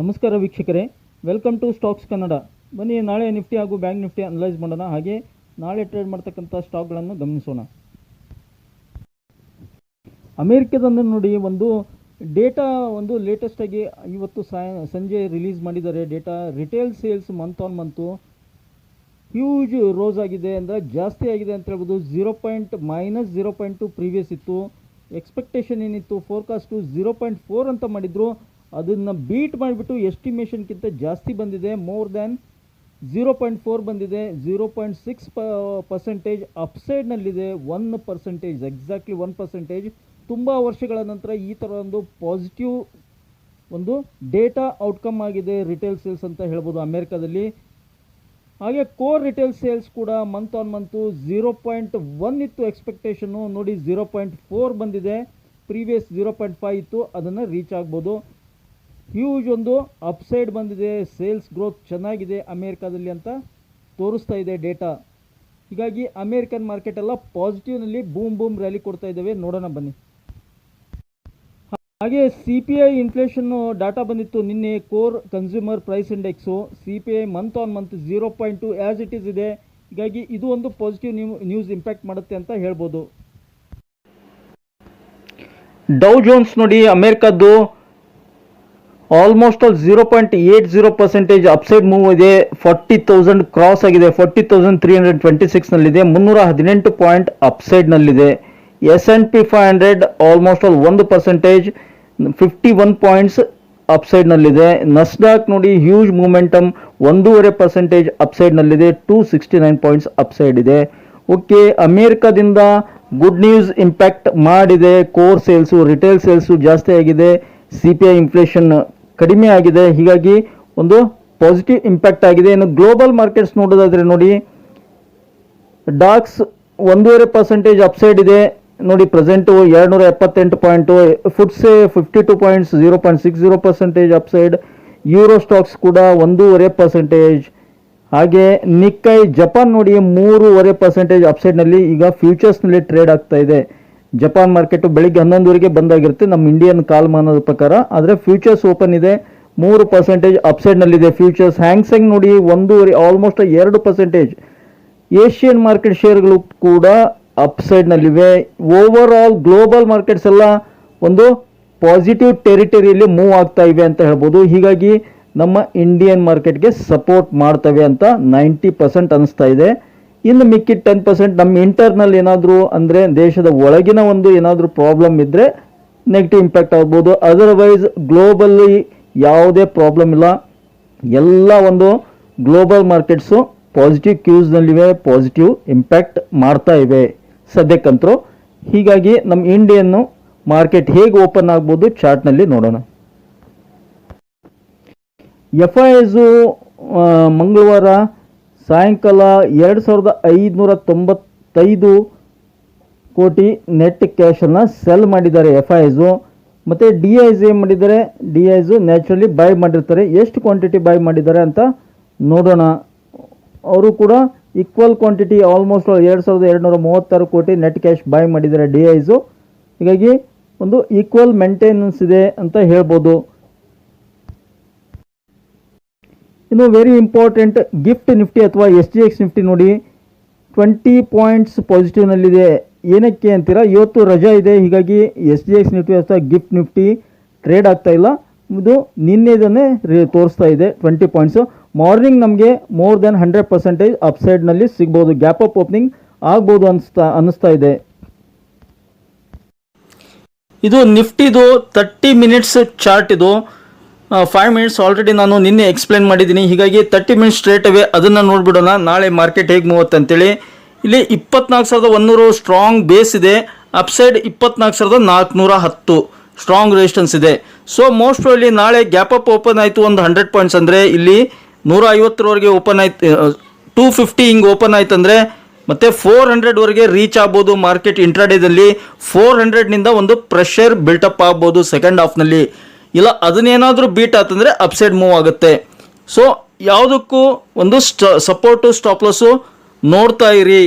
ನಮಸ್ಕಾರ ವೀಕ್ಷಕರೇ. Welcome to stocks Kannada ಬನ್ನಿ, ನಾಳೆ ನಿಫ್ಟಿ ಹಾಗೂ ಬ್ಯಾಂಕ್ ನಿಫ್ಟಿ ಅನಲೈಸ್ ಮಾಡೋಣ. ಹಾಗೆ ನಾಳೆ ಟ್ರೇಡ್ ಮಾಡ್ತಕ್ಕಂಥ ಸ್ಟಾಕ್ಗಳನ್ನು ಗಮನಿಸೋಣ. ಅಮೇರಿಕದಂದು ನೋಡಿ, ಒಂದು ಡೇಟಾ ಒಂದು ಲೇಟೆಸ್ಟಾಗಿ ಇವತ್ತು ಸಂಜೆ ರಿಲೀಸ್ ಮಾಡಿದ್ದಾರೆ. Data retail sales month on month huge rose ಆಗಿದೆ ಅಂದರೆ ಜಾಸ್ತಿ ಆಗಿದೆ ಅಂತ ಹೇಳ್ಬೋದು. Zero point minus zero point two previous ಇತ್ತು. ಎಕ್ಸ್ಪೆಕ್ಟೇಷನ್ ಏನಿತ್ತು? ಫೋರ್ಕಾಸ್ಟು ಝೀರೋ ಪಾಯಿಂಟ್ ಫೋರ್ ಅಂತ ಮಾಡಿದ್ರು. ಅದನ್ನು ಬೀಟ್ ಮಾಡಿಬಿಟ್ಟು ಎಸ್ಟಿಮೇಷನ್ಗಿಂತ ಜಾಸ್ತಿ ಬಂದಿದೆ. More than zero point four ಬಂದಿದೆ. ಝೀರೋ ಪಾಯಿಂಟ್ ಸಿಕ್ಸ್ ಪ percentage ಅಪ್ಸೈಡ್ನಲ್ಲಿದೆ one percentage exactly one percentage ತುಂಬ ವರ್ಷಗಳ ನಂತರ ಈ ಥರ ಒಂದು ಪಾಸಿಟಿವ್ ಒಂದು ಡೇಟಾ ಔಟ್ಕಮ್ ಆಗಿದೆ ರಿಟೇಲ್ ಸೇಲ್ಸ್ ಅಂತ ಹೇಳ್ಬೋದು ಅಮೇರಿಕಾದಲ್ಲಿ. ಹಾಗೆ ಕೋರ್ ರಿಟೇಲ್ ಸೇಲ್ಸ್ ಕೂಡ month on month zero point one ಇತ್ತು ಎಕ್ಸ್ಪೆಕ್ಟೇಷನ್ನು ನೋಡಿ ಝೀರೋ ಪಾಯಿಂಟ್ ಫೋರ್ ಬಂದಿದೆ. ಪ್ರೀವಿಯಸ್ ಝೀರೋ ಪಾಯಿಂಟ್ ಫೈವ್ ಇತ್ತು. ಅದನ್ನು ರೀಚ್ ಆಗ್ಬೋದು. ಹ್ಯೂಜ್ ಒಂದು ಅಪ್ಸೈಡ್ ಬಂದಿದೆ ಸೇಲ್ಸ್ ಗ್ರೋತ್ ಚೆನ್ನಾಗಿದೆ ಅಮೇರಿಕಾದಲ್ಲಿ ಅಂತ ತೋರಿಸ್ತಾ ಇದೆ ಡೇಟಾ ಹೀಗಾಗಿ ಅಮೇರಿಕನ್ ಮಾರ್ಕೆಟ್ ಎಲ್ಲ ಪಾಸಿಟಿವ್ನಲ್ಲಿ ಬೂಮ್ ಬೂಮ್ ರ್ಯಾಲಿ ಕೊಡ್ತಾ ಇದ್ದಾವೆ ನೋಡೋಣ ಬನ್ನಿ. ಹಾಗೆ C P I inflation data ಬಂದಿತ್ತು. ನಿನ್ನೆ core consumer price index C P I month on month zero point two as it is ಇದೆ. ಹೀಗಾಗಿ ಇದು ಒಂದು ಪಾಸಿಟಿವ್ ನ್ಯೂ ನ್ಯೂಸ್ ಇಂಪ್ಯಾಕ್ಟ್ ಮಾಡುತ್ತೆ ಅಂತ ಹೇಳ್ಬೋದು. ಡೌ ಜೋನ್ಸ್ ನೋಡಿ ಅಮೇರಿಕದ್ದು almost all zero point eight zero percentage upside move ಇದೆ. Forty thousand cross ಆಗಿದೆ. Forty thousand three hundred twenty ಸಿಕ್ಸ್ನಲ್ಲಿದೆ ಮುನ್ನೂರ ಹದಿನೆಂಟು point ಅಪ್ಸೈಡ್ನಲ್ಲಿದೆ S and P five hundred almost all ಒಂದು percentage fifty one points ಅಪ್ಸೈಡ್ನಲ್ಲಿದೆ Nasdaq ನೋಡಿ huge momentum ಒಂದೂವರೆ percentage ಅಪ್ಸೈಡ್ನಲ್ಲಿದೆ two sixty nine points upside ಇದೆ. Okay ಅಮೇರಿಕಾದಿಂದ ಗುಡ್ ನ್ಯೂಸ್ ಇಂಪ್ಯಾಕ್ಟ್ ಮಾಡಿದೆ. ಕೋರ್ ಸೇಲ್ಸು ರಿಟೇಲ್ ಸೇಲ್ಸು ಜಾಸ್ತಿ ಆಗಿದೆ. ಸಿ ಪಿ ಐ ಇನ್ಫ್ಲೇಷನ್ ಕಡಿಮೆ ಆಗಿದೆ. ಹೀಗಾಗಿ ಒಂದು ಪಾಸಿಟಿವ್ ಇಂಪ್ಯಾಕ್ಟ್ ಆಗಿದೆ. ಇನ್ನು ಗ್ಲೋಬಲ್ ಮಾರ್ಕೆಟ್ಸ್ ನೋಡೋದಾದರೆ ನೋಡಿ ಡಾಕ್ಸ್ ಒಂದೂವರೆ ಪರ್ಸೆಂಟೇಜ್ ಅಪ್ಸೈಡ್ ಇದೆ. ನೋಡಿ ಪ್ರೆಸೆಂಟು ಎರಡುನೂರ ಎಪ್ಪತ್ತೆಂಟು point FTSE fifty two points zero point six zero percentage upside Euro Stoxx ಕೂಡ ಒಂದೂವರೆ ಪರ್ಸೆಂಟೇಜ್ ಹಾಗೆ ನಿಕ್ಕೈ ಜಪಾನ್ ನೋಡಿ ಮೂರುವರೆ ಪರ್ಸೆಂಟೇಜ್ ಅಪ್ಸೈಡ್ನಲ್ಲಿ ಈಗ ಫ್ಯೂಚರ್ಸ್ನಲ್ಲಿ ಟ್ರೇಡ್ ಆಗ್ತಾ ಇದೆ. ಜಪಾನ್ ಮಾರ್ಕೆಟು ಬೆಳಿಗ್ಗೆ ಹನ್ನೊಂದುವರೆಗೆ ಬಂದಾಗಿರುತ್ತೆ. ನಮ್ಮ ಇಂಡಿಯನ್ ಕಾಲಮಾನದ ಪ್ರಕಾರ. ಆದರೆ ಫ್ಯೂಚರ್ಸ್ ಓಪನ್ ಇದೆ. ಮೂರು ಪರ್ಸೆಂಟೇಜ್ ಅಪ್ಸೈಡ್ನಲ್ಲಿದೆ ಫ್ಯೂಚರ್ಸ್ ಹ್ಯಾಂಗ್ಸೆಂಗ್ ನೋಡಿ ಒಂದೂವರೆ ಆಲ್ಮೋಸ್ಟ್ ಎರಡು ಪರ್ಸೆಂಟೇಜ್ ಏಷ್ಯನ್ ಮಾರ್ಕೆಟ್ ಶೇರ್ಗಳು ಕೂಡ ಅಪ್ಸೈಡ್ನಲ್ಲಿವೆ ಓವರ್ ಆಲ್ ಗ್ಲೋಬಲ್ ಮಾರ್ಕೆಟ್ಸ್ ಎಲ್ಲ ಒಂದು ಪಾಸಿಟಿವ್ ಟೆರಿಟರಿಯಲ್ಲಿ ಮೂವ್ ಆಗ್ತಾ ಇವೆ ಅಂತ ಹೇಳ್ಬೋದು. ಹೀಗಾಗಿ ನಮ್ಮ ಇಂಡಿಯನ್ ಮಾರ್ಕೆಟ್ಗೆ ಸಪೋರ್ಟ್ ಮಾಡ್ತವೆ ಅಂತ ನೈಂಟಿ ಪರ್ಸೆಂಟ್ ಅನಿಸ್ತಾ ಇದೆ. ಇನ್ನು ಮಿಕ್ಕಿದ ಟೆನ್ ಪರ್ಸೆಂಟ್ ನಮ್ಮ ಇಂಟರ್ನಲ್ ಏನಾದರೂ ಅಂದರೆ ದೇಶದ ಒಳಗಿನ ಒಂದು ಏನಾದರೂ ಪ್ರಾಬ್ಲಮ್ ಇದ್ದರೆ ನೆಗೆಟಿವ್ ಇಂಪ್ಯಾಕ್ಟ್ ಆಗ್ಬೋದು. ಅದರ್ವೈಸ್ ಗ್ಲೋಬಲ್ಲಿ ಯಾವುದೇ ಪ್ರಾಬ್ಲಮ್ ಇಲ್ಲ. ಎಲ್ಲ ಒಂದು ಗ್ಲೋಬಲ್ ಮಾರ್ಕೆಟ್ಸು ಪಾಸಿಟಿವ್ ಕ್ಯೂಸ್ನಲ್ಲಿವೆ ಪಾಸಿಟಿವ್ ಇಂಪ್ಯಾಕ್ಟ್ ಮಾಡ್ತಾ ಇವೆ. ಸದ್ಯಕ್ಕಂತರೂ. ಹೀಗಾಗಿ ನಮ್ಮ ಇಂಡಿಯನ್ನು ಮಾರ್ಕೆಟ್ ಹೇಗೆ ಓಪನ್ ಆಗ್ಬೋದು ಚಾರ್ಟ್ನಲ್ಲಿ ನೋಡೋಣ. ಎಫ್ ಐ ಎಸು ಮಂಗಳವಾರ ಸಾಯಂಕಾಲ ಎರಡು ಸಾವಿರದ ಐದುನೂರ ತೊಂಬತ್ತೈದು ಕೋಟಿ ನೆಟ್ ಕ್ಯಾಶನ್ನು ಸೆಲ್ ಮಾಡಿದ್ದಾರೆ ಎಫ್ ಐ ಎಸು ಮತ್ತು ಡಿ ಐಸ್ ಏನು ಮಾಡಿದ್ದಾರೆ? ಡಿ ಐಸು ನ್ಯಾಚುರಲಿ ಬೈ ಮಾಡಿರ್ತಾರೆ. ಎಷ್ಟು ಕ್ವಾಂಟಿಟಿ ಬೈ ಮಾಡಿದ್ದಾರೆ ಅಂತ ನೋಡೋಣ. ಅವರು ಕೂಡ ಈಕ್ವಲ್ ಕ್ವಾಂಟಿಟಿ ಆಲ್ಮೋಸ್ಟ್ ಎರಡು ಸಾವಿರದ ಎರಡುನೂರ ಮೂವತ್ತಾರು ಕೋಟಿ ನೆಟ್ ಕ್ಯಾಶ್ ಬೈ ಮಾಡಿದ್ದಾರೆ ಡಿ ಐಸು ಹೀಗಾಗಿ ಒಂದು ಈಕ್ವಲ್ ಮೇಂಟೆನೆನ್ಸ್ ಇದೆ ಅಂತ ಹೇಳ್ಬೋದು. ಇನ್ನು ವೆರಿ ಇಂಪಾರ್ಟೆಂಟ್ ಗಿಫ್ಟ್ ನಿಫ್ಟಿ ಅಥವಾ ಎಸ್ ಜಿ ಎಕ್ಸ್ ನಿಫ್ಟಿ ನೋಡಿ ಟ್ವೆಂಟಿ ಪಾಯಿಂಟ್ಸ್ ಪಾಸಿಟಿವ್ನಲ್ಲಿದೆ ಏನಕ್ಕೆ ಅಂತೀರಾ? ಇವತ್ತು ರಜಾ ಇದೆ, ಹೀಗಾಗಿ ಎಸ್ ಜಿ ಎಕ್ಸ್ ನಿಫ್ಟಿ ಅಥವಾ ಗಿಫ್ಟ್ ನಿಫ್ಟಿ ಟ್ರೇಡ್ ಆಗ್ತಾ ಇಲ್ಲ. ಇದು ನಿನ್ನೆದನ್ನೇ ತೋರಿಸ್ತಾ ಇದೆ ಟ್ವೆಂಟಿ ಪಾಯಿಂಟ್ಸು ಮಾರ್ನಿಂಗ್ ನಮಗೆ ಮೋರ್ ದೆನ್ ಹಂಡ್ರೆಡ್ ಪರ್ಸೆಂಟೇಜ್ ಅಪ್ಸೈಡ್ನಲ್ಲಿ ಸಿಗ್ಬೋದು ಗ್ಯಾಪ್ ಅಪ್ ಓಪನಿಂಗ್ ಆಗ್ಬೋದು ಅನಿಸ್ತಾ ಅನ್ನಿಸ್ತಾ ಇದೆ. ಇದು ನಿಫ್ಟಿದು ತರ್ಟಿ ಮಿನಿಟ್ಸ್ ಚಾರ್ಟ್ ಇದು. ಫೈವ್ ಮಿನಿಟ್ಸ್ ಆಲ್ರೆಡಿ ನಾನು ನಿನ್ನೆ ಎಕ್ಸ್ಪ್ಲೇನ್ ಮಾಡಿದ್ದೀನಿ. ಹೀಗಾಗಿ ತರ್ಟಿ ಮಿನಿಟ್ಸ್ ಸ್ಟ್ರೇಟ್ ಅವೇ ಅದನ್ನು ನೋಡ್ಬಿಡೋಣ. ನಾಳೆ ಮಾರ್ಕೆಟ್ ಹೇಗೆ ಮೂವತ್ತು ಅಂತೇಳಿ. ಇಲ್ಲಿ ಇಪ್ಪತ್ನಾಲ್ಕು ಸಾವಿರದ ಒಂದೂರು ಸ್ಟ್ರಾಂಗ್ ಬೇಸ್ ಇದೆ. ಅಪ್ಸೈಡ್ ಇಪ್ಪತ್ನಾಲ್ಕು ಸಾವಿರದ ನಾಲ್ಕುನೂರ ಹತ್ತು ಸ್ಟ್ರಾಂಗ್ ರೆಸಿಸ್ಟೆನ್ಸ್ ಇದೆ. ಸೊ ಮೋಸ್ಟ್ ಪ್ರಾಬ್ಲಿ ನಾಳೆ ಗ್ಯಾಪ್ ಅಪ್ ಓಪನ್ ಆಯಿತು ಒಂದು ಹಂಡ್ರೆಡ್ ಪಾಯಿಂಟ್ಸ್ ಅಂದರೆ ಇಲ್ಲಿ ನೂರ ಐವತ್ತರವರೆಗೆ ಓಪನ್ ಆಯ್ತು ಟೂ ಫಿಫ್ಟಿ ಹಿಂಗೆ ಓಪನ್ ಆಯ್ತು ಅಂದರೆ ಮತ್ತು ಫೋರ್ ಹಂಡ್ರೆಡ್ವರೆಗೆ ರೀಚ್ ಆಗ್ಬೋದು ಮಾರ್ಕೆಟ್ ಇಂಟ್ರಾಡೇದಲ್ಲಿ ಫೋರ್ ಹಂಡ್ರೆಡ್ನಿಂದ ಒಂದು ಪ್ರೆಷರ್ ಬಿಲ್ಟಪ್ ಆಗ್ಬೋದು ಸೆಕೆಂಡ್ ಹಾಫ್ನಲ್ಲಿ ಇಲ್ಲ, ಅದನ್ನೇನಾದರೂ ಬೀಟ್ ಆತಂದರೆ ಅಪ್ಸೈಡ್ ಮೂವ್ ಆಗುತ್ತೆ. ಸೊ ಯಾವುದಕ್ಕೂ ಒಂದು ಸ್ಟ ಸಪೋರ್ಟು ಸ್ಟಾಪ್ ಲಾಸು ನೋಡ್ತಾ ಇರಿ.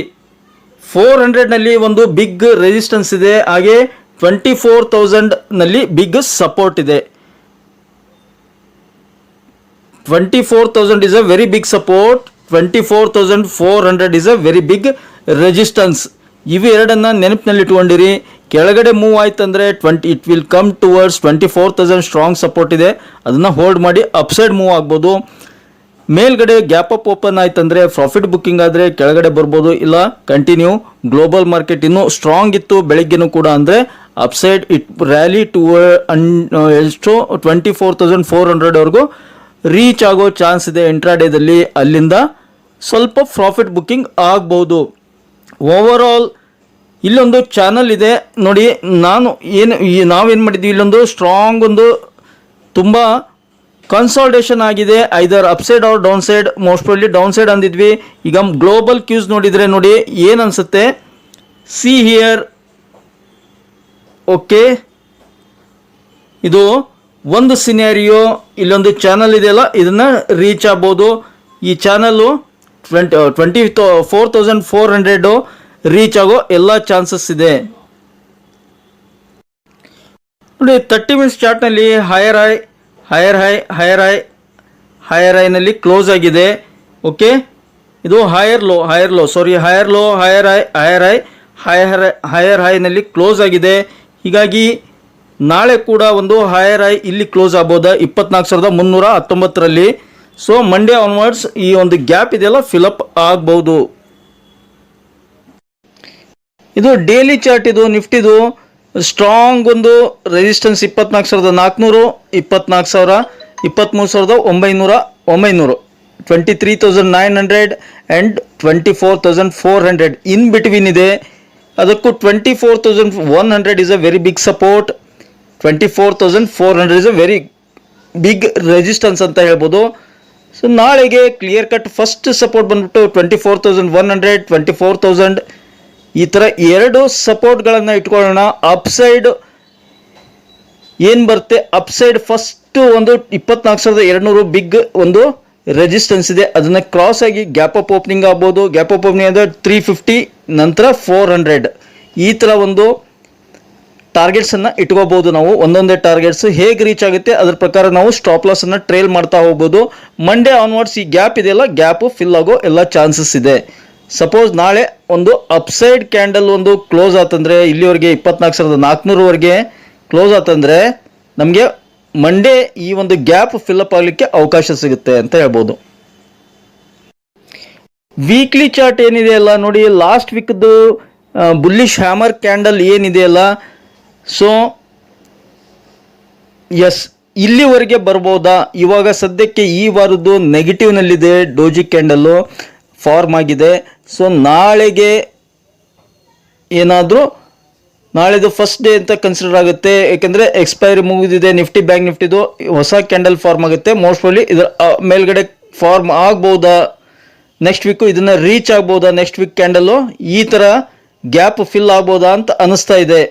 ಫೋರ್ ಹಂಡ್ರೆಡ್ನಲ್ಲಿ ಒಂದು ಬಿಗ್ ರೆಸಿಸ್ಟೆನ್ಸ್ ಇದೆ, ಹಾಗೆ ಟ್ವೆಂಟಿ ಫೋರ್ ತೌಸಂಡ್ನಲ್ಲಿ ಬಿಗ್ ಸಪೋರ್ಟ್ ಇದೆ. Twenty four thousand is a very big support twenty four thousand four hundred is a very big resistance ಇವು ಎರಡನ್ನ ನೆನಪಿನಲ್ಲಿ ಇಟ್ಕೊಂಡಿರಿ ಕೆಳಗಡೆ ಮೂವ್ ಆಯ್ತಂದ್ರೆ twenty it will come towards twenty four thousand strong support ಇದೆ. ಅದನ್ನು hold ಮಾಡಿ ಅಪ್ಸೈಡ್ ಮೂವ್ ಆಗ್ಬೋದು. ಮೇಲ್ಗಡೆ ಗ್ಯಾಪ್ ಅಪ್ ಓಪನ್ ಆಯ್ತಂದ್ರೆ ಪ್ರಾಫಿಟ್ ಬುಕ್ಕಿಂಗ್ ಆದರೆ ಕೆಳಗಡೆ ಬರ್ಬೋದು. ಇಲ್ಲ ಕಂಟಿನ್ಯೂ ಗ್ಲೋಬಲ್ ಮಾರ್ಕೆಟ್ ಇನ್ನೂ ಸ್ಟ್ರಾಂಗ್ ಇತ್ತು ಬೆಳಿಗ್ಗೆನೂ ಕೂಡ ಅಂದರೆ ಅಪ್ಸೈಡ್ ಇಟ್ ರ್ಯಾಲಿ ಟು ಎಷ್ಟು ಟ್ವೆಂಟಿ ಫೋರ್ ತೌಸಂಡ್ ಫೋರ್ ಹಂಡ್ರೆಡ್ವರೆಗೂ ರೀಚ್ ಆಗೋ ಚಾನ್ಸ್ ಇದೆ ಇಂಟ್ರಾಡೇದಲ್ಲಿ ಅಲ್ಲಿಂದ ಸ್ವಲ್ಪ ಪ್ರಾಫಿಟ್ ಬುಕ್ಕಿಂಗ್ ಆಗ್ಬೋದು. ಓವರ್ ಆಲ್ ಇಲ್ಲೊಂದು ಚಾನಲ್ ಇದೆ. ನೋಡಿ, ನಾನು ಏನು ನಾವೇನು ಮಾಡಿದ್ವಿ? ಇಲ್ಲೊಂದು ಸ್ಟ್ರಾಂಗ್ ಒಂದು ತುಂಬ ಕನ್ಸಾಲ್ಟೇಷನ್ ಆಗಿದೆ. Either upside or downside most probably downside ಅಂದಿದ್ವಿ. ಈಗ ಗ್ಲೋಬಲ್ ಕ್ಯೂಸ್ ನೋಡಿದರೆ ನೋಡಿ, ಏನು ಅನಿಸುತ್ತೆ? ಸಿ ಹಿಯರ್ ಓಕೆ ಇದು ಒಂದು ಸಿನಾರಿಯೋ ಇಲ್ಲೊಂದು ಚಾನಲ್ ಇದೆಯಲ್ಲ, ಇದನ್ನು ರೀಚ್ ಆಗ್ಬೋದು. ಈ channel twenty twenty four thousand four hundred reach ಆಗೋ ಎಲ್ಲ ಚಾನ್ಸಸ್ ಇದೆ. ನೋಡಿ ತರ್ಟಿ ಮಿನಿಟ್ಸ್ ಚಾರ್ಟ್ನಲ್ಲಿ higher high higher high higher high higher ಹೈನಲ್ಲಿ close ಆಗಿದೆ. ಓಕೆ ಇದು higher low higher low sorry higher low higher high higher high higher higher ಹೈನಲ್ಲಿ close ಆಗಿದೆ. ಹೀಗಾಗಿ ನಾಳೆ ಕೂಡ ಒಂದು ಹೈಯರ್ ಹೈ ಇಲ್ಲಿ ಕ್ಲೋಸ್ ಆಗ್ಬೋದಾ? ಇಪ್ಪತ್ನಾಲ್ಕು ಸಾವಿರದ ಮುನ್ನೂರ ಹತ್ತೊಂಬತ್ತರಲ್ಲಿ. ಸೊ ಮಂಡೇ ಆನ್ವರ್ಡ್ಸ್ ಈ ಒಂದು ಗ್ಯಾಪ್ ಇದೆಯಲ್ಲ ಫಿಲಪ್ ಆಗ್ಬೋದು. ಇದು ಡೇಲಿ ಚಾರ್ಟ್ ಇದು ನಿಫ್ಟಿದು ಸ್ಟ್ರಾಂಗ್ ಒಂದು ರೆಸಿಸ್ಟೆನ್ಸ್ ಇಪ್ಪತ್ನಾಲ್ಕು ಸಾವಿರದ ನಾಲ್ಕುನೂರು, ಇಪ್ಪತ್ನಾಲ್ಕು ಸಾವಿರ ಇಪ್ಪತ್ತ್ಮೂರು ಸಾವಿರದ ಒಂಬೈನೂರ, ಒಂಬೈನೂರು. Twenty three thousand nine hundred and twenty four thousand four hundred in between ಇದೆ. ಅದಕ್ಕೂ twenty four thousand one hundred is a very big support twenty four thousand four hundred is a very big resistance ಅಂತ ಹೇಳ್ಬೋದು. So ನಾಳೆಗೆ clear cut first support ಬಂದ್ಬಿಟ್ಟು twenty four thousand one hundred twenty four thousand ಈ ಥರ ಎರಡು ಸಪೋರ್ಟ್ಗಳನ್ನು ಇಟ್ಕೊಳ್ಳೋಣ. Upside ಏನು ಬರುತ್ತೆ? ಅಪ್ಸೈಡ್ ಫಸ್ಟು ಒಂದು ಇಪ್ಪತ್ನಾಲ್ಕು ಸಾವಿರದ ಎರಡುನೂರು ಬಿಗ್ ಒಂದು ರೆಸಿಸ್ಟೆನ್ಸ್ ಇದೆ. ಅದನ್ನು ಕ್ರಾಸ್ ಆಗಿ ಗ್ಯಾಪ್ ಅಪ್ ಓಪನಿಂಗ್ ಆಗ್ಬೋದು. ಗ್ಯಾಪ್ ಅಪ್ ಓಪನಿಂಗ್ ಅಂದರೆ ತ್ರೀ ಫಿಫ್ಟಿ ನಂತರ ಫೋರ್ ಹಂಡ್ರೆಡ್ ಈ ಥರ ಒಂದು ಟಾರ್ಗೆಟ್ಸನ್ನು ಇಟ್ಕೋಬಹುದು ನಾವು. ಒಂದೊಂದೇ ಟಾರ್ಗೆಟ್ಸ್ ಹೇಗೆ ರೀಚ್ ಆಗುತ್ತೆ? ಅದ್ರ ಪ್ರಕಾರ ನಾವು ಸ್ಟಾಪ್ ಲಾಸನ್ನು ಟ್ರೇಲ್ ಮಾಡ್ತಾ ಹೋಗ್ಬೋದು. ಮಂಡೇ ಆನ್ವರ್ಡ್ಸ್ ಈ ಗ್ಯಾಪ್ ಇದೆಯಲ್ಲ? ಗ್ಯಾಪು ಫಿಲ್ ಆಗೋ ಎಲ್ಲ ಚಾನ್ಸಸ್ ಇದೆ. ಸಪೋಸ್ ನಾಳೆ ಒಂದು ಅಪ್ಸೈಡ್ ಕ್ಯಾಂಡಲ್ ಒಂದು ಕ್ಲೋಸ್ ಆತಂದ್ರೆ ಇಲ್ಲಿವರೆಗೆ ಇಪ್ಪತ್ನಾಲ್ಕು ಸಾವಿರದ ನಾಲ್ಕುನೂರವರೆಗೆ ಕ್ಲೋಸ್ ಆತಂದ್ರೆ ನಮಗೆ ಮಂಡೇ ಈ ಒಂದು ಗ್ಯಾಪ್ ಫಿಲ್ಅಪ್ ಆಗಲಿಕ್ಕೆ ಅವಕಾಶ ಸಿಗುತ್ತೆ ಅಂತ ಹೇಳ್ಬೋದು. ವೀಕ್ಲಿ ಚಾರ್ಟ್ ಏನಿದೆಯಲ್ಲ ನೋಡಿ ಲಾಸ್ಟ್ ವೀಕ್ದು ಬುಲ್ಲಿಶ್ ಹ್ಯಾಮರ್ ಕ್ಯಾಂಡಲ್ ಏನಿದೆಯಲ್ಲ ಸೊ ಎಸ್ ಇಲ್ಲಿವರೆಗೆ ಬರ್ಬೋದಾ? ಇವಾಗ ಸದ್ಯಕ್ಕೆ ಈ ವಾರದ್ದು ನೆಗೆಟಿವ್ನಲ್ಲಿದೆ ಡೋಜಿ ಕ್ಯಾಂಡಲ್ಲು ಫಾರ್ಮ್ ಆಗಿದೆ. ಸೊ ನಾಳೆಗೆ ಏನಾದರೂ, ನಾಳೆದು ಫಸ್ಟ್ ಡೇ ಅಂತ ಕನ್ಸಿಡರ್ ಆಗುತ್ತೆ. ಯಾಕೆಂದರೆ ಎಕ್ಸ್ಪೈರಿ ಮುಗಿದಿದೆ ನಿಫ್ಟಿ ಬ್ಯಾಂಕ್ ನಿಫ್ಟಿದು ಹೊಸ ಕ್ಯಾಂಡಲ್ ಫಾರ್ಮ್ ಆಗುತ್ತೆ. ಮೋಸ್ಟ್ ಪ್ರಾಬ್ಲಿ ಇದರ ಮೇಲ್ಗಡೆ ಫಾರ್ಮ್ ಆಗ್ಬೋದಾ? ನೆಕ್ಸ್ಟ್ ವೀಕು ಇದನ್ನು ರೀಚ್ ಆಗ್ಬೋದಾ? ನೆಕ್ಸ್ಟ್ ವೀಕ್ ಕ್ಯಾಂಡಲ್ಲು ಈ ಥರ ಗ್ಯಾಪ್ ಫಿಲ್ ಆಗ್ಬೋದಾ ಅಂತ ಅನ್ನಿಸ್ತಾ ಇದೆ.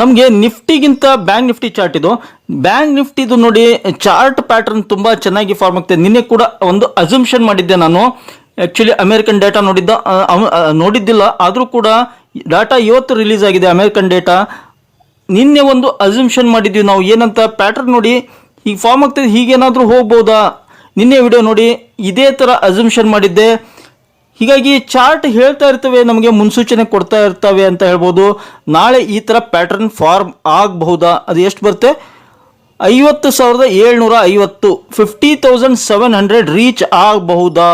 ನಮಗೆ ನಿಫ್ಟಿಗಿಂತ ಬ್ಯಾಂಕ್ ನಿಫ್ಟಿ ಚಾರ್ಟ್ ಇದು. ಬ್ಯಾಂಕ್ ನಿಫ್ಟಿದು ನೋಡಿ, ಚಾರ್ಟ್ ಪ್ಯಾಟರ್ನ್ ತುಂಬ ಚೆನ್ನಾಗಿ ಫಾರ್ಮ್ ಆಗ್ತದೆ. ನಿನ್ನೆ ಕೂಡ ಒಂದು ಅಸಂಪ್ಷನ್ ಮಾಡಿದ್ದೆ ನಾನು. ಆ್ಯಕ್ಚುಲಿ ಅಮೇರಿಕನ್ ಡೇಟಾ ನೋಡಿದ್ದ ನೋಡಿದ್ದಿಲ್ಲ. ಆದರೂ ಕೂಡ ಡಾಟಾ ಇವತ್ತು ರಿಲೀಸ್ ಆಗಿದೆ ಅಮೇರಿಕನ್ ಡೇಟಾ. ನಿನ್ನೆ ಒಂದು ಅಸಂಪ್ಷನ್ ಮಾಡಿದ್ವಿ ನಾವು. ಏನಂತ ಪ್ಯಾಟರ್ನ್ ನೋಡಿ ಈಗ ಫಾರ್ಮ್ ಆಗ್ತದೆ. ಹೀಗೇನಾದರೂ ಹೋಗ್ಬೋದಾ? ನಿನ್ನೆ ವಿಡಿಯೋ ನೋಡಿ, ಇದೇ ಥರ ಅಸಂಪ್ಷನ್ ಮಾಡಿದ್ದೆ. ಹೀಗಾಗಿ ಚಾರ್ಟ್ ಹೇಳ್ತಾ ಇರ್ತವೆ, ನಮಗೆ ಮುನ್ಸೂಚನೆ ಕೊಡ್ತಾ ಇರ್ತವೆ ಅಂತ ಹೇಳ್ಬೋದು. ನಾಳೆ ಈ ಥರ ಪ್ಯಾಟರ್ನ್ ಫಾರ್ಮ್ ಆಗಬಹುದಾ? ಅದು ಎಷ್ಟು ಬರುತ್ತೆ? ಐವತ್ತು ಸಾವಿರದ ಏಳ್ನೂರ ಐವತ್ತು. Fifty thousand seven hundred reach ಆಗಬಹುದಾ?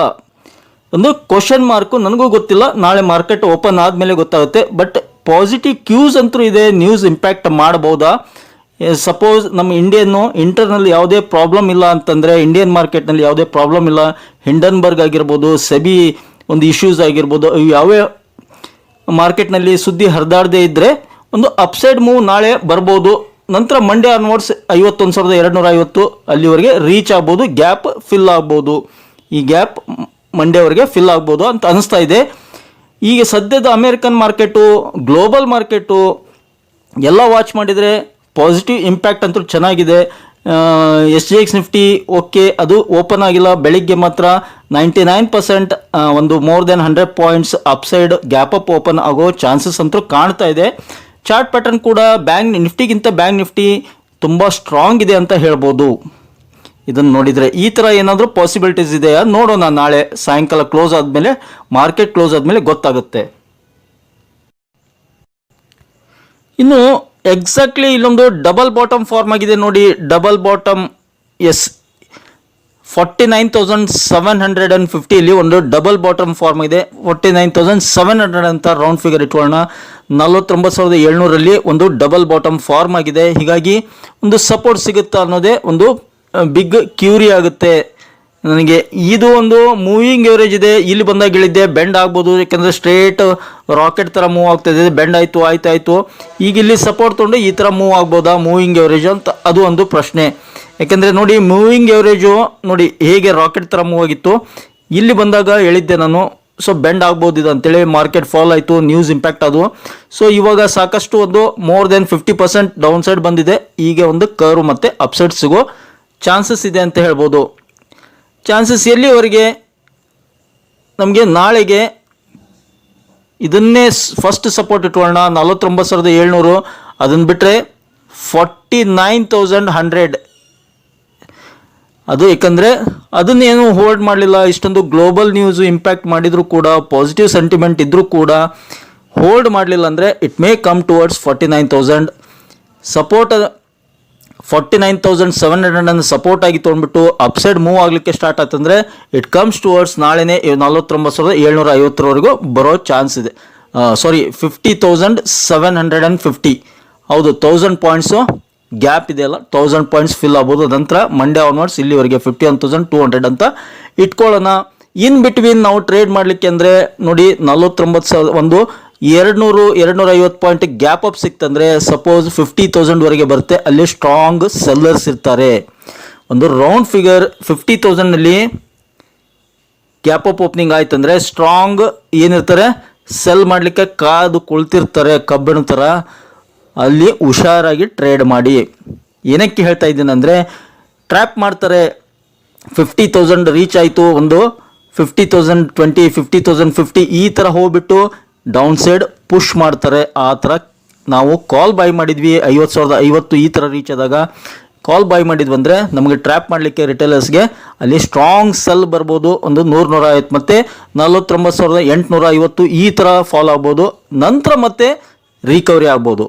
ಒಂದು ಕ್ವಶನ್ ಮಾರ್ಕು ನನಗೂ ಗೊತ್ತಿಲ್ಲ. ನಾಳೆ ಮಾರ್ಕೆಟ್ ಓಪನ್ ಆದಮೇಲೆ ಗೊತ್ತಾಗುತ್ತೆ. ಬಟ್ ಪಾಸಿಟಿವ್ ಕ್ಯೂಸ್ ಅಂತೂ ಇದೆ. ನ್ಯೂಸ್ ಇಂಪ್ಯಾಕ್ಟ್ ಮಾಡಬಹುದಾ? ಸಪೋಸ್ ನಮ್ಮ ಇಂಡಿಯನ್ನು ಇಂಟರ್ನಲ್ಲಿ ಯಾವುದೇ ಪ್ರಾಬ್ಲಮ್ ಇಲ್ಲ ಅಂತಂದರೆ ಇಂಡಿಯನ್ ಮಾರ್ಕೆಟ್ನಲ್ಲಿ ಯಾವುದೇ ಪ್ರಾಬ್ಲಮ್ ಇಲ್ಲ. ಹಿಂಡನ್ಬರ್ಗ್ ಆಗಿರ್ಬೋದು ಸೆಬಿ ಒಂದು ಇಶ್ಯೂಸ್ ಆಗಿರ್ಬೋದು ಇವು ಯಾವೇ ಮಾರ್ಕೆಟ್ನಲ್ಲಿ ಸುದ್ದಿ ಹರಿದಾಡದೇ ಇದ್ದರೆ ಒಂದು ಅಪ್ಸೈಡ್ ಮೂವ್ ನಾಳೆ ಬರ್ಬೋದು. ನಂತರ ಮಂಡೇ ಆನ್ವರ್ಡ್ಸ್ ಐವತ್ತೊಂದು ಸಾವಿರದ ಎರಡುನೂರ ಐವತ್ತು, ಅಲ್ಲಿವರೆಗೆ ರೀಚ್ ಆಗ್ಬೋದು ಗ್ಯಾಪ್ ಫಿಲ್ ಆಗ್ಬೋದು. ಈ ಗ್ಯಾಪ್ ಮಂಡೇವರೆಗೆ ಫಿಲ್ ಆಗ್ಬೋದು ಅಂತ ಅನಿಸ್ತಾ ಇದೆ. ಈಗ ಸದ್ಯದ ಅಮೇರಿಕನ್ ಮಾರ್ಕೆಟು ಗ್ಲೋಬಲ್ ಮಾರ್ಕೆಟು ಎಲ್ಲ ವಾಚ್ ಮಾಡಿದರೆ ಪಾಸಿಟಿವ್ ಇಂಪ್ಯಾಕ್ಟ್ ಅಂತೂ ಚೆನ್ನಾಗಿದೆ. S G X Nifty okay ಅದು ಓಪನ್ ಆಗಿಲ್ಲ. ಬೆಳಿಗ್ಗೆ ಮಾತ್ರ ನೈಂಟಿ ನೈನ್ ಪರ್ಸೆಂಟ್ ಒಂದು more than hundred points upside gap up open ಆಗೋ ಚಾನ್ಸಸ್ ಅಂತೂ ಕಾಣ್ತಾ ಇದೆ. ಚಾರ್ಟ್ ಪ್ಯಾಟರ್ನ್ ಕೂಡ ಬ್ಯಾಂಕ್ ನಿಫ್ಟಿಗಿಂತ ಬ್ಯಾಂಕ್ ನಿಫ್ಟಿ ತುಂಬ ಸ್ಟ್ರಾಂಗ್ ಇದೆ ಅಂತ ಹೇಳ್ಬೋದು. ಇದನ್ನು ನೋಡಿದರೆ ಈ ಥರ ಏನಾದರೂ ಪಾಸಿಬಿಲಿಟೀಸ್ ಇದೆಯಾ? ನೋಡೋಣ ನಾಳೆ ಸಾಯಂಕಾಲ ಕ್ಲೋಸ್ ಆದಮೇಲೆ ಮಾರ್ಕೆಟ್ ಕ್ಲೋಸ್ ಆದಮೇಲೆ ಗೊತ್ತಾಗುತ್ತೆ. ಇನ್ನು ಎಕ್ಸಾಕ್ಟ್ಲಿ ಇಲ್ಲೊಂದು ಡಬಲ್ ಬಾಟಮ್ ಫಾರ್ಮ್ ಆಗಿದೆ ನೋಡಿ. Double bottom is forty nine thousand seven hundred and ಫಿಫ್ಟಿಲಿ ಒಂದು ಡಬಲ್ ಬಾಟಮ್ ಫಾರ್ಮ್ ಇದೆ. Forty nine thousand seven hundred ಅಂತ ರೌಂಡ್ ಫಿಗರ್ ಇಟ್ಕೊಳ್ಳೋಣ. ನಲವತ್ತೊಂಬತ್ತು ಸಾವಿರದ ಏಳ್ನೂರಲ್ಲಿ ಒಂದು ಡಬಲ್ ಬಾಟಮ್ ಫಾರ್ಮ್ ಆಗಿದೆ. ಹೀಗಾಗಿ ಒಂದು ಸಪೋರ್ಟ್ ಸಿಗುತ್ತಾ ಅನ್ನೋದೇ ಒಂದು ಬಿಗ್ ಕ್ಯೂರಿ ಆಗುತ್ತೆ. ನನಗೆ ಇದು ಒಂದು ಮೂವಿಂಗ್ ಎವರೇಜ್ ಇದೆ. ಇಲ್ಲಿ ಬಂದಾಗ ಇಳಿದ್ದೆ ಬೆಂಡ್ ಆಗ್ಬೋದು, ಯಾಕಂದರೆ ಸ್ಟ್ರೇಟ್ ರಾಕೆಟ್ ಥರ ಮೂವ್ ಆಗ್ತಾಯಿದೆ ಬೆಂಡ್ ಆಯಿತು, ಆಯ್ತು, ಆಯಿತು. ಈಗ ಇಲ್ಲಿ ಸಪೋರ್ಟ್ ತೊಗೊಂಡು ಈ ಥರ ಮೂವ್ ಆಗ್ಬೋದಾ? ಮೂವಿಂಗ್ ಎವರೇಜ್ ಅಂತ ಅದು ಒಂದು ಪ್ರಶ್ನೆ. ಯಾಕೆಂದರೆ ನೋಡಿ ಮೂವಿಂಗ್ ಎವರೇಜು ನೋಡಿ ಹೇಗೆ ರಾಕೆಟ್ ಥರ ಮೂವ್ ಆಗಿತ್ತು. ಇಲ್ಲಿ ಬಂದಾಗ ಹೇಳಿದ್ದೆ ನಾನು ಸೊ ಬೆಂಡ್ ಆಗ್ಬೋದು ಇದು ಅಂತೇಳಿ ಮಾರ್ಕೆಟ್ ಫಾಲ್ ಆಯಿತು ನ್ಯೂಸ್ ಇಂಪ್ಯಾಕ್ಟ್ ಅದು. ಸೊ ಇವಾಗ ಸಾಕಷ್ಟು ಒಂದು more than fifty percent downside ಬಂದಿದೆ. ಈಗ ಒಂದು ಕರ್ವ್ ಮತ್ತು ಅಪ್ಸೈಡ್ ಸಿಗೋ ಚಾನ್ಸಸ್ ಇದೆ ಅಂತ ಹೇಳ್ಬೋದು. ಚಾನ್ಸಸ್ ಎಲ್ಲಿವರೆಗೆ? ನಮಗೆ ನಾಳೆಗೆ ಇದನ್ನೇ ಫಸ್ಟ್ ಸಪೋರ್ಟ್ ಇಟ್ಕೊಳ್ಳೋಣ. ನಲವತ್ತೊಂಬತ್ತು ಸಾವಿರದ ಏಳ್ನೂರು. ಅದನ್ನು ಬಿಟ್ಟರೆ ಫಾರ್ಟಿ ನೈನ್ ತೌಸಂಡ್ ಹಂಡ್ರೆಡ್ ಅದು ಏಕೆಂದರೆ ಅದನ್ನೇನು ಹೋಲ್ಡ್ ಮಾಡಲಿಲ್ಲ, ಇಷ್ಟೊಂದು ಗ್ಲೋಬಲ್ ನ್ಯೂಸು ಇಂಪ್ಯಾಕ್ಟ್ ಮಾಡಿದರೂ ಕೂಡ ಪಾಸಿಟಿವ್ ಸೆಂಟಿಮೆಂಟ್ ಇದ್ದರೂ ಕೂಡ ಹೋಲ್ಡ್ ಮಾಡಲಿಲ್ಲ ಅಂದರೆ it may come towards forty nine thousand support forty nine thousand seven hundred ಅನ್ನು ಸಪೋರ್ಟ್ ಆಗಿ ತೊಗೊಂಡ್ಬಿಟ್ಟು ಅಪ್ಸೈಡ್ ಮೂವ್ ಆಗಲಿಕ್ಕೆ ಸ್ಟಾರ್ಟ್ ಆಯ್ತಂದ್ರೆ ಇಟ್ ಕಮ್ಸ್ ಟುವರ್ಡ್ಸ್ ನಾಳೆನೇ ನಲ್ವತ್ತೊಂಬತ್ತು ಸಾವಿರದ ಏಳ್ನೂರ ಐವತ್ತರವರೆಗೂ ಬರೋ ಚಾನ್ಸ್ ಇದೆ. Sorry fifty thousand seven hundred and fifty ಹೌದು ತೌಸಂಡ್ ಪಾಯಿಂಟ್ಸು ಗ್ಯಾಪ್ ಇದೆಯಲ್ಲ ತೌಸಂಡ್ ಪಾಯಿಂಟ್ಸ್ ಫಿಲ್ ಆಗ್ಬೋದು. ನಂತರ ಮಂಡೇ ಆನ್ವರ್ಡ್ಸ್ ಇಲ್ಲಿವರೆಗೆ fifty one thousand two hundred ಅಂತ ಇಟ್ಕೊಳ್ಳೋಣ. ಇನ್ ಬಿಟ್ವೀನ್ ನಾವು ಟ್ರೇಡ್ ಮಾಡಲಿಕ್ಕೆ ಅಂದರೆ ನೋಡಿ ನಲ್ವತ್ತೊಂಬತ್ತು ಸಾವಿರ ಒಂದು ಎರಡು ನೂರು ಎರಡು ನೂರ ಐವತ್ತು ಪಾಯಿಂಟ್ ಗ್ಯಾಪ್ ಅಪ್ ಸಿಕ್ತಂದರೆ ಸಪೋಸ್ ಫಿಫ್ಟಿ ತೌಸಂಡ್ವರೆಗೆ ಬರುತ್ತೆ. ಅಲ್ಲಿ ಸ್ಟ್ರಾಂಗ್ ಸೆಲ್ಲರ್ಸ್ ಇರ್ತಾರೆ. ಒಂದು ರೌಂಡ್ ಫಿಗರ್ ಫಿಫ್ಟಿ ತೌಸಂಡ್ನಲ್ಲಿ ಗ್ಯಾಪ್ ಅಪ್ ಓಪನಿಂಗ್ ಅಂದರೆ ಸ್ಟ್ರಾಂಗ್ ಏನಿರ್ತಾರೆ? ಸೆಲ್ ಮಾಡಲಿಕ್ಕೆ ಕಾದು ಕುಳ್ತಿರ್ತಾರೆ ಕಬ್ಬಿಣ ಥರ ಅಲ್ಲಿ ಹುಷಾರಾಗಿ ಟ್ರೇಡ್ ಮಾಡಿ. ಏನಕ್ಕೆ ಹೇಳ್ತಾ ಇದ್ದೀನಿ ಅಂದರೆ ಟ್ರ್ಯಾಪ್ ಮಾಡ್ತಾರೆ ಫಿಫ್ಟಿ ತೌಸಂಡ್ ರೀಚ್ ಆಯಿತು, ಒಂದು fifty thousand twenty fifty thousand fifty ಈ ಥರ ಹೋಗ್ಬಿಟ್ಟು ಡೌನ್ ಸೈಡ್ ಪುಷ್ ಮಾಡ್ತಾರೆ. ಆ ಥರ ನಾವು ಕಾಲ್ ಬೈ ಮಾಡಿದ್ವಿ, ಐವತ್ತು ಸಾವಿರದ ಐವತ್ತು ಈ ಥರ ರೀಚ್ ಆದಾಗ. ಕಾಲ್ ಬೈ ಮಾಡಿದ್ವಿ ಅಂದರೆ ನಮಗೆ ಟ್ರ್ಯಾಪ್ ಮಾಡಲಿಕ್ಕೆ ರಿಟೇಲರ್ಸ್ಗೆ ಅಲ್ಲಿ ಸ್ಟ್ರಾಂಗ್ ಸೆಲ್ ಬರ್ಬೋದು, ಒಂದು ನೂರು ನೂರ ಐವತ್ತು ಮತ್ತು ನಲ್ವತ್ತೊಂಬತ್ತು ಸಾವಿರದ ಎಂಟುನೂರ ಐವತ್ತು ಈ ಥರ ಫಾಲೋ ಆಗ್ಬೋದು. ನಂತರ ಮತ್ತೆ ರಿಕವರಿ ಆಗ್ಬೋದು.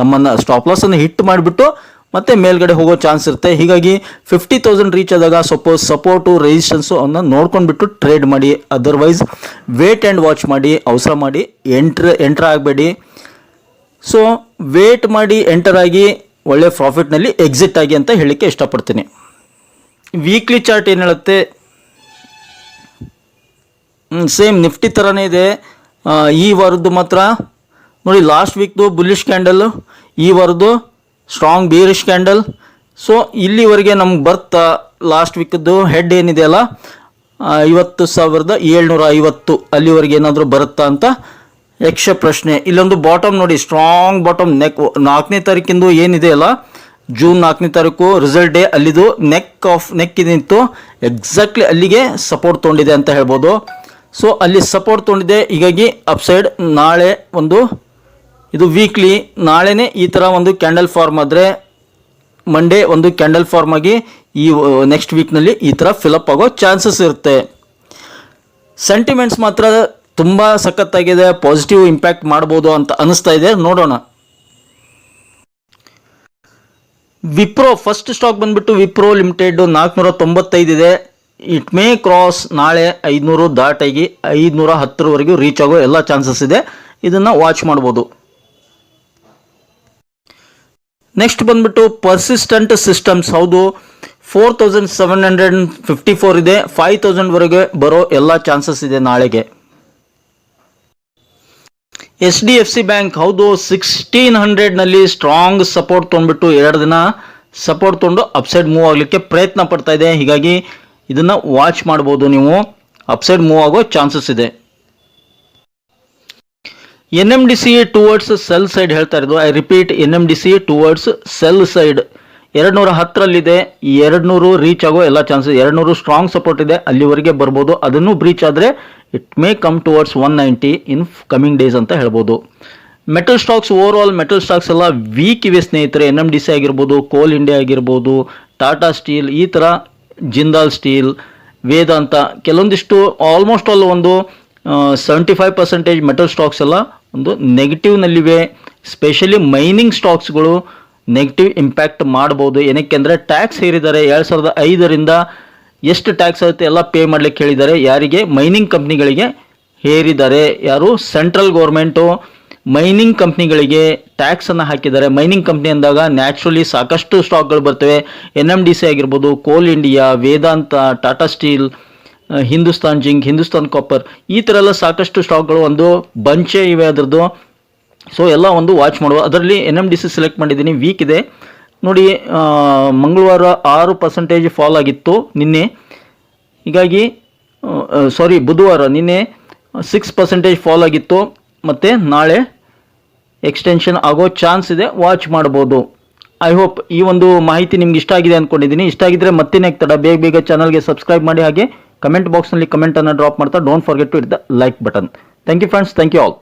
ನಮ್ಮನ್ನು ಸ್ಟಾಪ್ ಲಾಸನ್ನು ಹಿಟ್ ಮಾಡಿಬಿಟ್ಟು ಮತ್ತೆ ಮೇಲ್ಗಡೆ ಹೋಗೋ ಚಾನ್ಸ್ ಇರುತ್ತೆ. ಹೀಗಾಗಿ ಫಿಫ್ಟಿ ತೌಸಂಡ್ ರೀಚ್ ಆದಾಗ ಸಪೋಸ್ ಸಪೋರ್ಟು ರೆಸಿಸ್ಟೆನ್ಸು ಅವನ್ನ ನೋಡ್ಕೊಂಡ್ಬಿಟ್ಟು ಟ್ರೇಡ್ ಮಾಡಿ ಅದರ್ವೈಸ್ ವೇಟ್ ಆ್ಯಂಡ್ ವಾಚ್ ಮಾಡಿ, ಅವಸರ ಮಾಡಿ ಎಂಟ್ರ್ ಎಂಟ್ರ್ ಆಗಬೇಡಿ. ಸೊ ವೇಟ್ ಮಾಡಿ ಎಂಟರ್ ಆಗಿ ಒಳ್ಳೆ ಪ್ರಾಫಿಟ್ನಲ್ಲಿ ಎಕ್ಸಿಟ್ ಆಗಿ ಅಂತ ಹೇಳಲಿಕ್ಕೆ ಇಷ್ಟಪಡ್ತೀನಿ. ವೀಕ್ಲಿ ಚಾರ್ಟ್ ಏನು ಹೇಳುತ್ತೆ? ಸೇಮ್ ನಿಫ್ಟಿ ಥರನೇ ಇದೆ. ಈ ವಾರದ್ದು ಮಾತ್ರ ನೋಡಿ ಲಾಸ್ಟ್ ವೀಕ್ದು ಬುಲ್ಲಿಶ್ ಕ್ಯಾಂಡಲ್ ಈ ವಾರದ್ದು ಸ್ಟ್ರಾಂಗ್ ಬೀರಿಶ್ ಕ್ಯಾಂಡಲ್ ಸೊ ಇಲ್ಲಿವರೆಗೆ ನಮ್ಗೆ ಬರ್ತಾ ಲಾಸ್ಟ್ ವೀಕ್ದು ಹೆಡ್ ಏನಿದೆಯಲ್ಲ ಅಲ್ಲ ಐವತ್ತು ಸಾವಿರದ ಏಳ್ನೂರ ಐವತ್ತು. ಅಲ್ಲಿವರೆಗೆ ಏನಾದರೂ ಬರುತ್ತಾ ಅಂತ ಯಕ್ಷ ಪ್ರಶ್ನೆ. ಇಲ್ಲೊಂದು ಬಾಟಮ್ ನೋಡಿ ಸ್ಟ್ರಾಂಗ್ ಬಾಟಮ್ ನೆಕ್ ನಾಲ್ಕನೇ ತಾರೀಕಿಂದು ಏನಿದೆಯಲ್ಲ ಜೂನ್ ನಾಲ್ಕನೇ ತಾರೀಕು ರಿಸಲ್ಟ್ ಡೇ ಅಲ್ಲಿದು ನೆಕ್ ಆಫ್ ನೆಕ್ ಇದಿತ್ತು ಎಕ್ಸಾಕ್ಟ್ಲಿ ಅಲ್ಲಿಗೆ ಸಪೋರ್ಟ್ ತೊಗೊಂಡಿದೆ ಅಂತ ಹೇಳ್ಬೋದು. ಸೊ ಅಲ್ಲಿ ಸಪೋರ್ಟ್ ತೊಗೊಂಡಿದೆ. ಹೀಗಾಗಿ ಅಪ್ಸೈಡ್ ನಾಳೆ ಒಂದು ಇದು ವೀಕ್ಲಿ ನಾಳೆನೇ ಈ ಥರ ಒಂದು ಕ್ಯಾಂಡಲ್ ಫಾರ್ಮ್ ಆದರೆ ಮಂಡೇ ಒಂದು ಕ್ಯಾಂಡಲ್ ಫಾರ್ಮ್ ಆಗಿ ಈ ನೆಕ್ಸ್ಟ್ ವೀಕ್ನಲ್ಲಿ ಈ ಥರ ಫಿಲಪ್ ಆಗೋ ಚಾನ್ಸಸ್ ಇರುತ್ತೆ. ಸೆಂಟಿಮೆಂಟ್ಸ್ ಮಾತ್ರ ತುಂಬ ಸಖತ್ತಾಗಿದೆ ಪಾಸಿಟಿವ್ ಇಂಪ್ಯಾಕ್ಟ್ ಮಾಡ್ಬೋದು ಅಂತ ಅನಿಸ್ತಾ ಇದೆ. ನೋಡೋಣ. ವಿಪ್ರೋ ಫಸ್ಟ್ ಸ್ಟಾಕ್ ಬಂದ್ಬಿಟ್ಟು ವಿಪ್ರೋ ಲಿಮಿಟೆಡ್ ನಾಲ್ಕುನೂರ ತೊಂಬತ್ತೈದು ಇದೆ. ಇಟ್ ಮೇ ಕ್ರಾಸ್ ನಾಳೆ ಐದುನೂರು ದಾಟಾಗಿ ಐದುನೂರ ಹತ್ತರವರೆಗೂ ರೀಚ್ ಆಗೋ ಎಲ್ಲ ಚಾನ್ಸಸ್ ಇದೆ. ಇದನ್ನು ವಾಚ್ ಮಾಡ್ಬೋದು. ನೆಕ್ಸ್ಟ್ ಬಂದ್ಬಿಟ್ಟು ಪರ್ಸಿಸ್ಟೆಂಟ್ ಸಿಸ್ಟಮ್ಸ್ ಹೌದು. Four thousand seven hundred fifty four ಇದೆ ಫೈವ್ ತೌಸಂಡ್ವರೆಗೆ ಬರೋ ಎಲ್ಲ ಚಾನ್ಸಸ್ ಇದೆ ನಾಳೆಗೆ. H D F C Bank, ಹೌದು ಸಿಕ್ಸ್ಟೀನ್ ಹಂಡ್ರೆಡ್ನಲ್ಲಿ ಸ್ಟ್ರಾಂಗ್ ಸಪೋರ್ಟ್ ತೊಗೊಂಡ್ಬಿಟ್ಟು ಎರಡು ದಿನ ಸಪೋರ್ಟ್ ತೊಗೊಂಡು ಅಪ್ಸೈಡ್ ಮೂವ್ ಆಗಲಿಕ್ಕೆ ಪ್ರಯತ್ನ ಪಡ್ತಾ ಇದೆ. ಹೀಗಾಗಿ ಇದನ್ನು ವಾಚ್ ಮಾಡ್ಬೋದು ನೀವು. ಅಪ್ಸೈಡ್ ಮೂವ್ ಆಗೋ ಚಾನ್ಸಸ್ ಇದೆ. N M D C towards sell side ಹೇಳ್ತಾ ಇರೋದು. I repeat N M D C towards sell side. ಎರಡು ನೂರ ಹತ್ತರಲ್ಲಿದೆ ಎರಡು ನೂರು ರೀಚ್ ಆಗೋ ಎಲ್ಲ ಚಾನ್ಸಸ್ ಎರಡು ನೂರು ಸ್ಟ್ರಾಂಗ್ ಸಪೋರ್ಟ್ ಇದೆ, ಅಲ್ಲಿವರೆಗೆ ಬರ್ಬೋದು. ಅದನ್ನು ಬ್ರೀಚ್ ಆದರೆ it may come towards one ninety in coming days ಅಂತ ಹೇಳ್ಬೋದು. Metal stocks overall metal stocks ಎಲ್ಲ ವೀಕ್ ಇವೆ ಸ್ನೇಹಿತರೆ. ಎನ್ ಎಂ ಡಿ ಸಿ ಆಗಿರ್ಬೋದು ಕೋಲ್ ಇಂಡಿಯಾ ಆಗಿರ್ಬೋದು ಟಾಟಾ ಸ್ಟೀಲ್ ಈ ಥರ ಜಿಂದಾಲ್ ಸ್ಟೀಲ್ ವೇದಾಂತ ಕೆಲವೊಂದಿಷ್ಟು ಆಲ್ಮೋಸ್ಟ್ ಆಲ್ ಒಂದು seventy five percentage metal stocks ಎಲ್ಲ ಒಂದು ನೆಗೆಟಿವ್ನಲ್ಲಿವೆ ಸ್ಪೆಷಲಿ ಮೈನಿಂಗ್ ಸ್ಟಾಕ್ಸ್ಗಳು ನೆಗೆಟಿವ್ ಇಂಪ್ಯಾಕ್ಟ್ ಮಾಡ್ಬೋದು. ಏನಕ್ಕೆ ಅಂದರೆ ಟ್ಯಾಕ್ಸ್ ಹೇರಿದ್ದಾರೆ ಎರಡು ಸಾವಿರದ ಐದರಿಂದ ಎಷ್ಟು ಟ್ಯಾಕ್ಸ್ ಆಗುತ್ತೆ ಎಲ್ಲ ಪೇ ಮಾಡಲಿಕ್ಕೆ ಹೇಳಿದ್ದಾರೆ. ಯಾರಿಗೆ? ಮೈನಿಂಗ್ ಕಂಪ್ನಿಗಳಿಗೆ ಹೇರಿದ್ದಾರೆ. ಯಾರು? ಸೆಂಟ್ರಲ್ ಗೌರ್ಮೆಂಟು ಮೈನಿಂಗ್ ಕಂಪ್ನಿಗಳಿಗೆ ಟ್ಯಾಕ್ಸನ್ನು ಹಾಕಿದ್ದಾರೆ. ಮೈನಿಂಗ್ ಕಂಪ್ನಿ ಅಂದಾಗ ನ್ಯಾಚುರಲಿ ಸಾಕಷ್ಟು ಸ್ಟಾಕ್ಗಳು ಬರ್ತವೆ. ಎನ್ ಎಂ ಡಿ ಸಿ ಆಗಿರ್ಬೋದು Coal India Vedanta Tata Steel Hindustan Zinc, Hindustan Copper ಈ ಥರ ಎಲ್ಲ ಸಾಕಷ್ಟು ಸ್ಟಾಕ್ಗಳು ಒಂದು ಬಂಚೆ ಇವೆ ಅದರದ್ದು. ಸೊ ಎಲ್ಲ ಒಂದು ವಾಚ್ ಮಾಡುವ. ಅದರಲ್ಲಿ N M D C select ಮಾಡಿದ್ದೀನಿ. ವೀಕ್ ಇದೆ. ನೋಡಿ ಮಂಗಳವಾರ ಆರು ಪರ್ಸೆಂಟೇಜ್ ಫಾಲ್ ಆಗಿತ್ತು ನಿನ್ನೆ. ಹೀಗಾಗಿ ಸಾರಿ ಬುಧವಾರ ನಿನ್ನೆ ಸಿಕ್ಸ್ ಪರ್ಸೆಂಟೇಜ್ ಫಾಲ್ ಆಗಿತ್ತು. ಮತ್ತು ನಾಳೆ ಎಕ್ಸ್ಟೆನ್ಷನ್ ಆಗೋ ಚಾನ್ಸ್ ಇದೆ. ವಾಚ್ ಮಾಡ್ಬೋದು. ಐ ಹೋಪ್ ಈ ಒಂದು ಮಾಹಿತಿ ನಿಮ್ಗೆ ಇಷ್ಟ ಆಗಿದೆ ಅಂದ್ಕೊಂಡಿದ್ದೀನಿ ಇಷ್ಟ ಆಗಿದ್ದರೆ ಮತ್ತೇನೆ ತಡ. ಬೇಗ ಬೇಗ ಚಾನಲ್ಗೆ ಸಬ್ಸ್ಕ್ರೈಬ್ ಮಾಡಿ ಹಾಗೆ ಕಮೆಂಟ್ ಬಾಕ್ಸ್ನಲ್ಲಿ ಕಮೆಂಟನ್ನು ಡ್ರಾಪ್ ಮಾಡ್ತಾ don't forget to hit the like button thank you friends thank you all